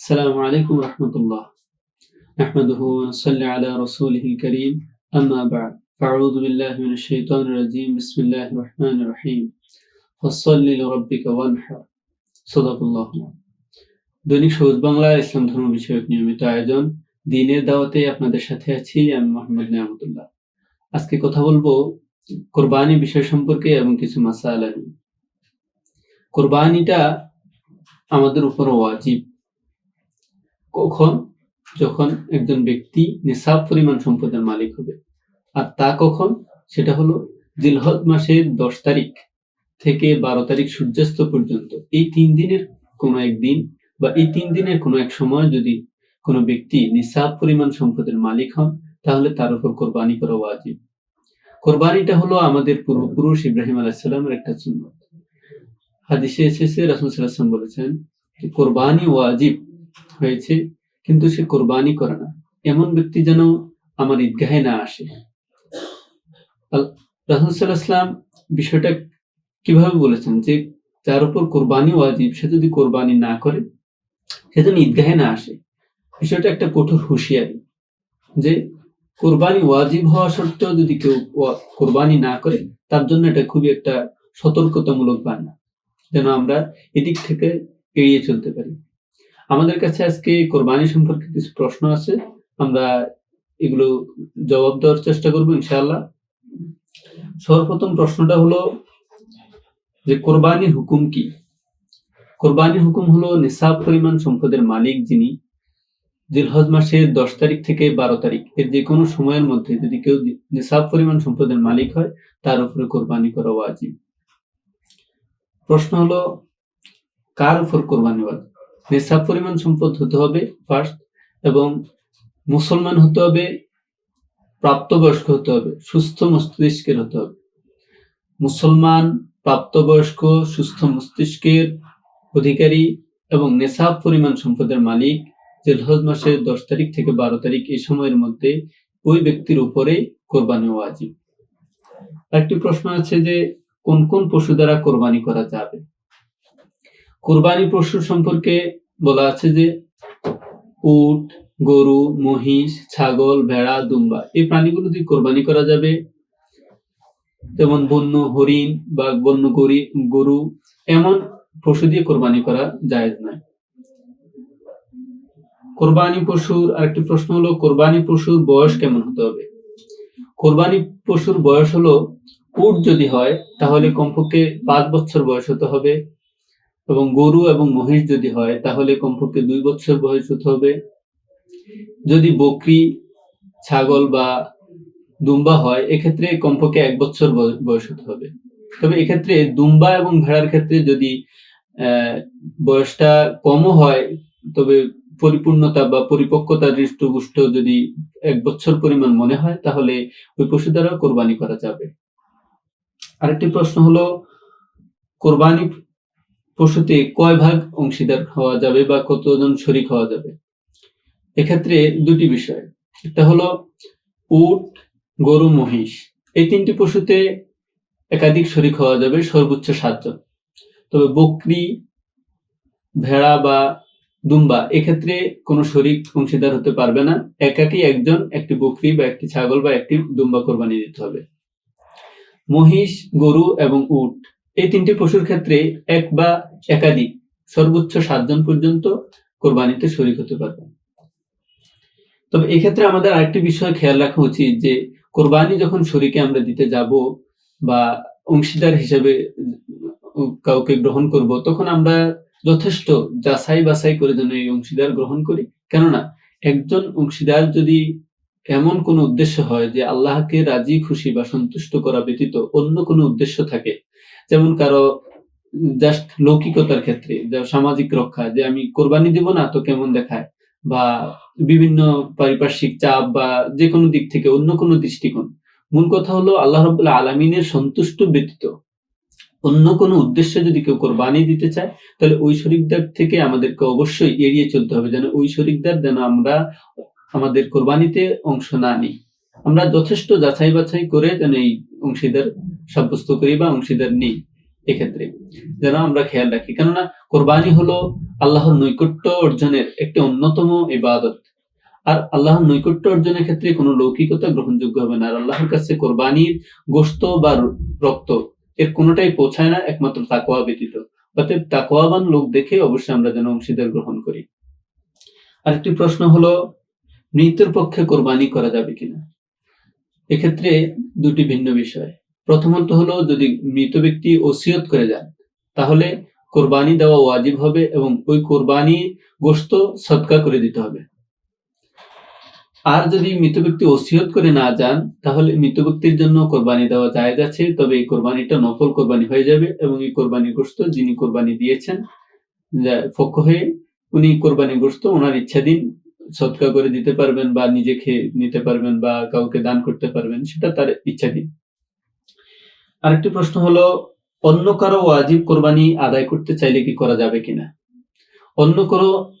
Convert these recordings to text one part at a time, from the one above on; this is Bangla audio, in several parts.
السلام عليكم ورحمة الله نحمده ونصلي على رسوله الكريم أما بعد فأعوذ بالله من الشيطان الرجيم بسم الله الرحمن الرحيم فصل لربك وانحر صدق الله দৈনিক সবুজ বাংলা ইসলাম ধর্ম বিষয়ক নিয়মিত আয়োজন দিনের দাওয়াতে আপনাদের সাথে আছি আমি মোহাম্মদ নিয়ামতুল্লাহ আজকে কথা বলবো কোরবানি বিষয় সম্পর্কে এবং কিছু মাসালা নিয়ে কোরবানিটা আমাদের উপর ওয়াজিব কখন যখন একজন ব্যক্তি নিসাব পরিমাণ সম্পদের মালিক হবে? আর তা কখন? সেটা হলো জিলহজ মাসের দশ তারিখ থেকে বারো তারিখ সূর্যাস্ত পর্যন্ত। এই তিন দিনের কোনো একদিন বা এই তিন দিনের কোনো এক সময় যদি কোনো ব্যক্তি নিসাব পরিমাণ সম্পদের মালিক হন, তাহলে তার উপর কোরবানি করা ওয়াজিব। কোরবানিটা হলো আমাদের পূর্বপুরুষ ইব্রাহিম আলাইসাল্লামের একটা সুন্নত। হাদিসে এসেছে রাসুল সাল্লাম বলেছেন কোরবানি ওয়াজিব হয়েছে, কিন্তু সে কোরবানি করে না। এমন ব্যক্তি যেন আমার ঈদগাহে না আসে। রাসুল সাল্লাহাম বিষয়টা কীভাবে বলেছেন যে, যার উপর কোরবানি ওয়াজিব, সে যদি কোরবানি না করে, সে যেন ঈদগাহে না আসে? বিষয়টা একটা কঠোর হুঁশিয়ারি যে, কোরবানি ওয়াজিব হওয়া সত্ত্বেও যদি কেউ কোরবানি না করে, তার জন্য এটা খুবই একটা সতর্কতামূলক বার্তা যেন আমরা এদিক থেকে এড়িয়ে চলতে পারি। আমাদের কাছে আজকে কোরবানি সম্পর্কে কিছু প্রশ্ন আছে। আমরা এগুলো জবাব দেওয়ার চেষ্টা করব, ইনশাআল্লাহ। সর্বপ্রথম প্রশ্নটা হলো যে কোরবানির হুকুম কি? কোরবানির হুকুম হলো নিসাব পরিমাণ সম্পদের মালিক যিনি জিলহজ মাসের দশ তারিখ থেকে বারো তারিখ এর যে কোনো সময়ের মধ্যে যদি কেউ নিসাব পরিমাণ সম্পদের মালিক হয়, তার উপরে কোরবানি করা ওয়াজিব। প্রশ্ন হলো, কার উপর কোরবানি ওয়াজিব? নিসাব পরিমাণ সম্পদ হতে হবে ফার্স্ট এবং মুসলমান হতে হবে, প্রাপ্তবয়স্ক হতে হবে, সুস্থ মস্তিষ্কের হতে হবে। মুসলমান, প্রাপ্তবয়স্ক, সুস্থ মস্তিষ্কের অধিকারী এবং নেশাব পরিমাণ সম্পদের মালিক জেলহজ মাসের দশ তারিখ থেকে বারো তারিখ এই সময়ের মধ্যে ওই ব্যক্তির উপরে কোরবানি ওয়াজিব। একটি প্রশ্ন আছে যে কোন কোন পশু দ্বারা কোরবানি করা যাবে? কোরবানি পশু সম্পর্কে বলা আছে যে উট, গরু, মহিষ, ছাগল, ভেড়া, দুম্বা, এই প্রাণীগুলো দিয়ে কোরবানি করা যাবে। যেমন বন্য, হরিণ বা বন্য গরি, গরু, এমন পশু দিয়ে কোরবানি করা যায় নয়। কোরবানি পশুর আরেকটি প্রশ্ন হলো, কোরবানি পশুর বয়স কেমন হতে হবে? কোরবানি পশুর বয়স হলো, উট যদি হয়, তাহলে কমপক্ষে পাঁচ বছর বয়স হতে হবে। এবং গরু এবং মহিষ যদি হয়, তাহলে কমপক্ষে দুই বছর বয়স হতে হবে। যদি বকরি, ছাগল বা দুম্বা হয়, এক্ষেত্রে কমপক্ষে এক বছর বয়স হতে হবে। তবে এক্ষেত্রে দুম্বা এবং ভেড়ার ক্ষেত্রে যদি বয়সটা কমও হয়, তবে পরিপূর্ণতা বা পরিপক্কতা দৃষ্টপুষ্ট যদি এক বছর পরিমাণ মনে হয়, তাহলে ওই পশু দ্বারা কোরবানি করা যাবে। আরেকটি প্রশ্ন হলো, কোরবানি পশুতে কয় ভাগ অংশীদার হওয়া যাবে বা কতজন শরিক হওয়া যাবে? এক্ষেত্রে দুটি বিষয়। একটা হলো উট, গরু, মহিষ। এই তিনটি পশুতে একাধিক শরিক হওয়া যাবে, সর্বোচ্চ সাতজন। তবে বকরি, ভেড়া বা দুম্বা এক্ষেত্রে কোনো শরিক অংশীদার হতে পারবে না। একাকি একজন, একটি বকরি বা একটি ছাগল বা একটি দুম্বা কোরবানি দিতে হবে। মহিষ, গরু এবং উট এই তিনটি পশুর ক্ষেত্রে এক বা একাধিক সর্বোচ্চ সাতজন পর্যন্ত কোরবানিতে শরিক হতে পারবে। তবে এক্ষেত্রে আমাদের আরেকটি বিষয় খেয়াল রাখা উচিত যে কোরবানি যখন শরীকে আমরা দিতে যাব বা অংশীদার হিসেবে কাউকে গ্রহণ করব, তখন আমরা যথেষ্ট যাচাই বাছাই করে যেন এই অংশীদার গ্রহণ করি। কেননা, একজন অংশীদার যদি এমন কোন উদ্দেশ্য হয় যে আল্লাহকে রাজি, খুশি বা সন্তুষ্ট করা ব্যতীত অন্য কোনো উদ্দেশ্য থাকে? যেমন কারও জাস্ট লৌকিকতার ক্ষেত্রে সামাজিক রক্ষা, যে আমি কোরবানি দিব না তো কেমন দেখায়? বা বিভিন্ন পারিপার্শ্বিক চাপ বা যে কোনো দিক থেকে অন্য কোনো দৃষ্টিকোণ। মূল কথা হলো আল্লাহ রবুল্লাহ আলমিনের সন্তুষ্ট ব্যতীত। অন্য কোনো উদ্দেশ্যে যদি কেউ কোরবানি দিতে চায়, তাহলে ওই শরিকদার থেকে আমাদেরকে অবশ্যই এড়িয়ে চলতে হবে যেন ওই শরিকদার যেন আমরা আমাদের কোরবানিতে অংশ না নিই। আমরা যথেষ্ট যাচাই বাছাই করে যেন এই অংশীদার সাব্যস্ত করি বা অংশীদার নিই এক্ষেত্রে। যেন আমরা খেয়াল রাখি। কেননা কোরবানি হলো আল্লাহর নৈকট্য অর্জনের একটি অন্যতম ইবাদত। আর আল্লাহর নৈকট্য অর্জনের ক্ষেত্রে কোনো লৌকিকতা গ্রহণযোগ্য হবে না। আর আল্লাহর কাছে কোরবানির গোস্ত বা রক্ত এর কোনোটাই পৌঁছায় না, একমাত্র তাকোয়া ব্যতীত। অতএব তাকোয়াবান লোক দেখে অবশ্যই আমরা যেন অংশীদার গ্রহণ করি। আরেকটি প্রশ্ন হলো মৃতের পক্ষে কোরবানি করা যাবে কিনা? এক্ষেত্রে দুটি ভিন্ন বিষয়। প্রথমত হলো, যদি মৃত ব্যক্তি ওসিয়ত করে যান, তাহলে কোরবানি দেওয়া ওয়াজিব হবে এবং ওই কোরবানি গোস্ত সৎকা করে দিতে হবে। আর যদি মৃত ব্যক্তি ওসিয়ত করে না যান, তাহলে মৃত ব্যক্তির জন্য কোরবানি দেওয়া জায়েজ আছে, তবে এই কোরবানিটা নফল কোরবানি হয়ে যাবে এবং এই কোরবানি গোস্ত যিনি কোরবানি দিয়েছেন পক্ষ হয়ে উনি কোরবানি গোস্ত ওনার ইচ্ছাধীন সৎকা করে দিতে পারবেন বা নিজে খেয়ে নিতে পারবেন বা কাউকে দান করতে পারবেন, সেটা তার ইচ্ছাধীন আরেকটি প্রশ্ন হলো, অন্য কারও ওয়াজিব কোরবানি আদায় করতে চাইলে কি করা যাবে কিনা? অন্য কারও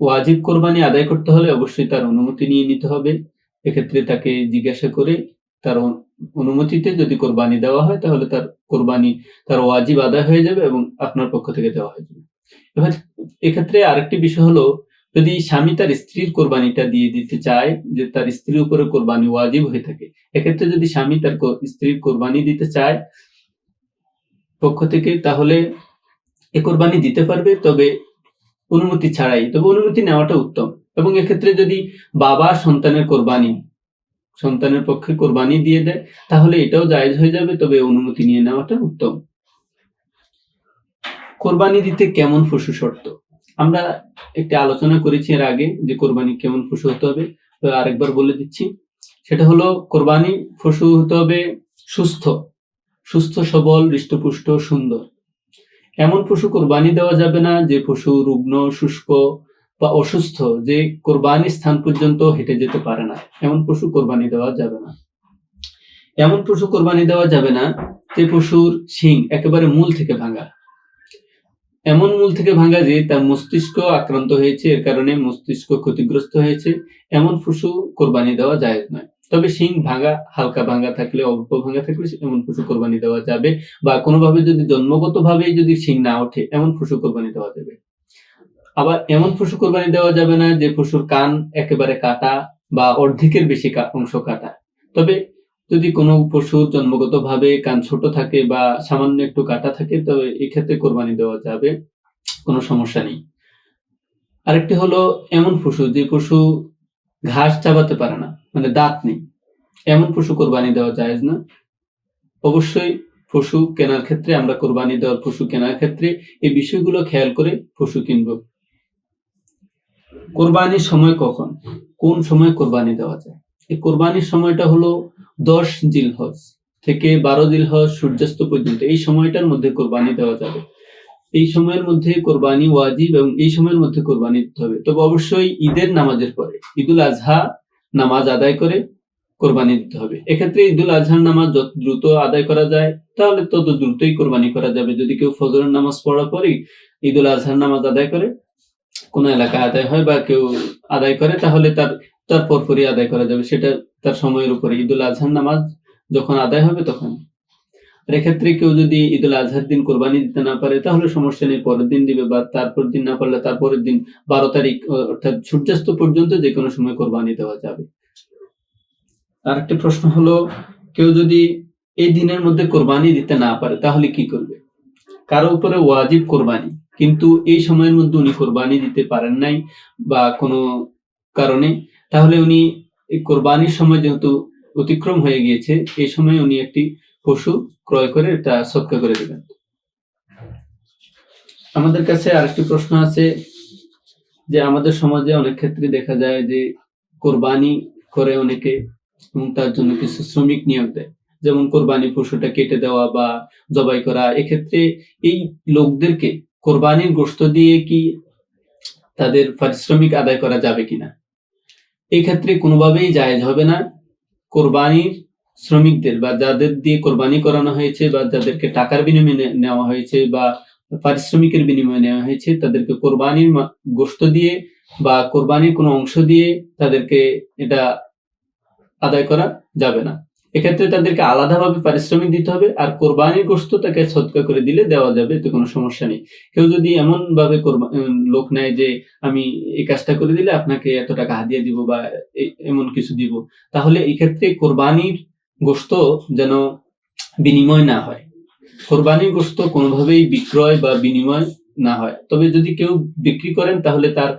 ওয়াজিব কোরবানি আদায় করতে হলে অবশ্যই তার অনুমতি নিয়ে নিতে হবে। এক্ষেত্রে তাকে জিজ্ঞাসা করে তার অনুমতিতে যদি কোরবানি দেওয়া হয়, তাহলে তার কোরবানি, তার ওয়াজিব আদায় হয়ে যাবে এবং আপনার পক্ষ থেকে দেওয়া হয়ে যাবে। এবার এক্ষেত্রে আরেকটি বিষয় হলো যদি স্বামী তার স্ত্রীর কোরবানিটা দিয়ে দিতে চায়, যে তার স্ত্রীর উপরে কোরবানি ওয়াজিব হয়ে থাকে, এক্ষেত্রে যদি স্বামী তার স্ত্রীর কোরবানি দিতে চায় পক্ষ থেকে, তাহলে এ কোরবানি দিতে পারবে, তবে অনুমতি ছাড়াই। তবে অনুমতি নেওয়াটা উত্তম। এবং এক্ষেত্রে যদি বাবা সন্তানের কোরবানি, সন্তানের পক্ষে কোরবানি দিয়ে দেয়, তাহলে এটাও জায়েজ হয়ে যাবে, তবে অনুমতি নিয়ে নেওয়াটা উত্তম। কোরবানি দিতে কেমন পশু শর্ত? আমরা একটি আলোচনা করেছি এর আগে যে কোরবানি কেমন পশু হতে হবে। তো আরেকবার বলে দিচ্ছি, সেটা হলো কোরবানি পশু হতে হবে সুস্থ। সুস্থ, সবল, হৃষ্টপুষ্ট, সুন্দর। এমন পশু কোরবানি দেওয়া যাবে না যে পশু রুগ্ন, শুষ্ক বা অসুস্থ, যে কোরবানি স্থান পর্যন্ত হেঁটে যেতে পারে না। এমন পশু কোরবানি দেওয়া যাবে না। এমন পশু কোরবানি দেওয়া যাবে না যে পশুর শিং একেবারে মূল থেকে ভাঙা। এমন মূল থেকে ভাঙা যে তার মস্তিষ্ক আক্রান্ত হয়েছে, এর কারণে মস্তিষ্ক ক্ষতিগ্রস্ত হয়েছে, এমন পশু কোরবানি দেওয়া যায় নয়। তবে শিং ভাঙা, হালকা ভাঙা থাকলে অল্প ভাঙা থাকলে এমন পশু কোরবানি দেওয়া যাবে বা কোনোভাবে যদি জন্মগত ভাবেই যদি শিং না ওঠে, এমন পশু কোরবানি দেওয়া যাবে। আবার এমন পশু কোরবানি দেওয়া যাবে না যে পশুর কান একেবারে কাটা বা অর্ধেকের বেশি অংশ কাটা। তবে যদি কোনো পশুর জন্মগত ভাবে কান ছোট থাকে বা সামান্য একটু কাটা থাকে তবে এক্ষেত্রে কোরবানি দেওয়া যাবে, কোনো সমস্যা নেই। আরেকটি হলো এমন পশু যে পশু ঘাস চাবাতে পারে না মানে দাঁত নেই, এমন পশু কোরবানি দেওয়া যায় না। অবশ্যই পশু কেনার ক্ষেত্রে, আমরা কোরবানি দেওয়ার পশু কেনার ক্ষেত্রে এই বিষয়গুলো খেয়াল করে পশু কিনব। কোরবানির সময় কখন? কোন সময় কোরবানি দেওয়া যায়? এই কোরবানির সময়টা হলো দশ জিলহজ থেকে বারো জিলহজ সূর্যাস্ত পর্যন্ত। এই সময়টার মধ্যে কোরবানি দেওয়া যাবে। এই সময়ের মধ্যে কোরবানি ওয়াজিব এবং এই সময়ের মধ্যে কোরবানি দিতে হবে। তবে অবশ্যই ঈদের নামাজের পরে, ঈদুল আজহা নামাজ আদায় করে কোরবানি দিতে হবে। এক্ষেত্রে ঈদুল আজহার নামাজ যত দ্রুত আদায় করা যায়, তাহলে তত দ্রুতই কোরবানি করা যাবে। যদি কেউ ফজরের নামাজ পড়ার পরেই ঈদুল আজহার নামাজ আদায় করে, কোন এলাকায় আদায় হয় বা কেউ আদায় করে, তাহলে তার তার পরপরই আদায় করা যাবে, সেটা তার সময়ের উপরে। ঈদুল আজহার নামাজ যখন আদায় হবে তখন। আর এক্ষেত্রে কেউ যদি ঈদুল আজহার দিন কোরবানি দিতে না পারে, তাহলে সমস্যা নেই, পরের দিন দিবে বা তারপর দিন না পারলে তারপরের দিন বারো তারিখ অর্থাৎ সূর্যাস্ত পর্যন্ত যে কোনো সময় কোরবানি দেওয়া যাবে। আর একটা প্রশ্ন হলো, কেউ যদি এই দিনের মধ্যে কোরবানি দিতে না পারে, তাহলে কি করবে? কারও উপরে ওয়াজিব কোরবানি, কিন্তু এই সময়ের মধ্যে উনি কোরবানি দিতে পারেন নাই বা কোনো কারণে তাহলে উনি এই কোরবানির সময় যেহেতু অতিক্রম হয়ে গিয়েছে, এই সময় উনি একটি পশু ক্রয় করে তা সৎকা করে দেবেন। আমাদের কাছে আরেকটি প্রশ্ন আছে যে আমাদের সমাজে অনেক ক্ষেত্রে দেখা যায় যে কোরবানি করে অনেকে এবং তার জন্য কিছু শ্রমিক নিয়োগ দেয়। যেমন কোরবানি পশুটা কেটে দেওয়া বা জবাই করা, এক্ষেত্রে এই লোকদেরকে কোরবানির গোস্ত দিয়ে কি তাদের পারিশ্রমিক আদায় করা যাবে কিনা? এই ক্ষেত্রে কোনোভাবেই জায়েজ হবে না। কোরবানির শ্রমিকদের বা যাদের দিয়ে কোরবানি করানো হয়েছে বা যাদেরকে টাকার বিনিময়ে নেওয়া হয়েছে বা পারিশ্রমিকের বিনিময়ে নেওয়া হয়েছে, তাদেরকে কোরবানির গোস্ত দিয়ে বা কোরবানির কোনো অংশ দিয়ে তাদেরকে এটা আদায় করা যাবে না। এক্ষেত্রে তাদেরকে আলাদাভাবে পারিশ্রমিক দিতে হবে, আর কোরবানির গোশত তাকে সদকা করে দিলে দেওয়া যাবে, এতে কোনো সমস্যা নেই। কেউ যদি এমন ভাবে লোক নেয় যে, আমি এই কাজটা করে দিলে আপনাকে এত টাকা হাদিয়া দিব বা এমন কিছু দিব। তাহলে এক্ষেত্রে কোরবানির গোশত যেন বিনিময় না হয়। কোরবানির গোশত কোনোভাবেই বিক্রয় বা বিনিময় না হয়। তবে যদি কেউ বিক্রি করেন, তাহলে তার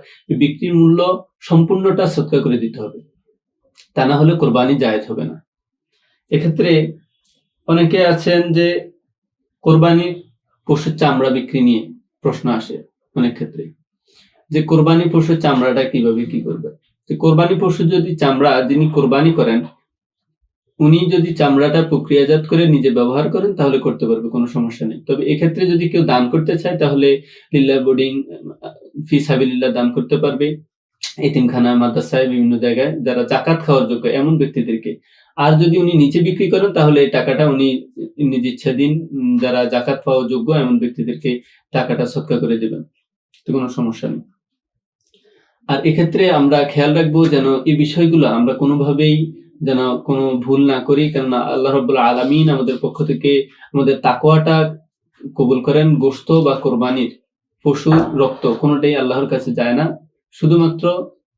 বিক্রির মূল্য সম্পূর্ণটা সৎকার করে দিতে হবে। তা না হলে কোরবানি জায়েজ হবে না। এক্ষেত্রে অনেকে আছেন যে কোরবানির পশুর চামড়া বিক্রি নিয়ে প্রশ্ন আসে অনেক ক্ষেত্রে। যে কোরবানি পশুর চামড়াটা কীভাবে কি করবে? যে কোরবানি পশু যদি চামড়া যিনি কোরবানি করেন, উনি যদি চামড়াটা প্রক্রিয়াজাত করে নিজে ব্যবহার করেন, তাহলে করতে পারবে, কোনো সমস্যা নেই। তবে এক্ষেত্রে যদি কেউ দান করতে চায়, তাহলে লিল্লা বোর্ডিং, ফি সাবিলিল্লাহ দান করতে পারবে। এতিমখানা, মাদ্রাসায় বিভিন্ন জায়গায় যারা জাকাত খাওয়ার যোগ্য এমন ব্যক্তিদেরকে। আর যদি উনি নিচে বিক্রি করেন, তাহলে এই টাকাটা উনি নিজ ইচ্ছাধীন যারা জাকাত পাওয়া যোগ্য এমন ব্যক্তিদেরকে টাকাটা সৎকার করে দেবেন। তো কোনো সমস্যা নেই। আর এক্ষেত্রে আমরা খেয়াল রাখব যেন এই বিষয়গুলো আমরা কোনোভাবেই যেন কোনো ভুল না করি, কেননা আল্লাহ রব্বুল আলমিন আমাদের পক্ষ থেকে আমাদের তাকোয়াটা কবুল করেন গোস্ত বা কোরবানির পশু, রক্ত, কোনোটাই আল্লাহর কাছে যায় না। শুধুমাত্র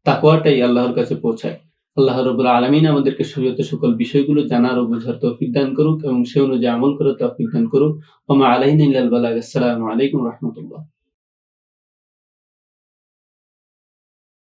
তাকোয়াটাই আল্লাহর কাছে পৌঁছায়। আল্লাহ রবুল আলমিন আমাদেরকে শরীয়তের সকল বিষয়গুলো জানার ও বোঝার তৌফিক দান করুক এবং সে অনুযায়ী আমল করার তৌফিক দান করুক। ওমা আলাইন আসসালামু আলাইকুম রহমতুল্লাহ।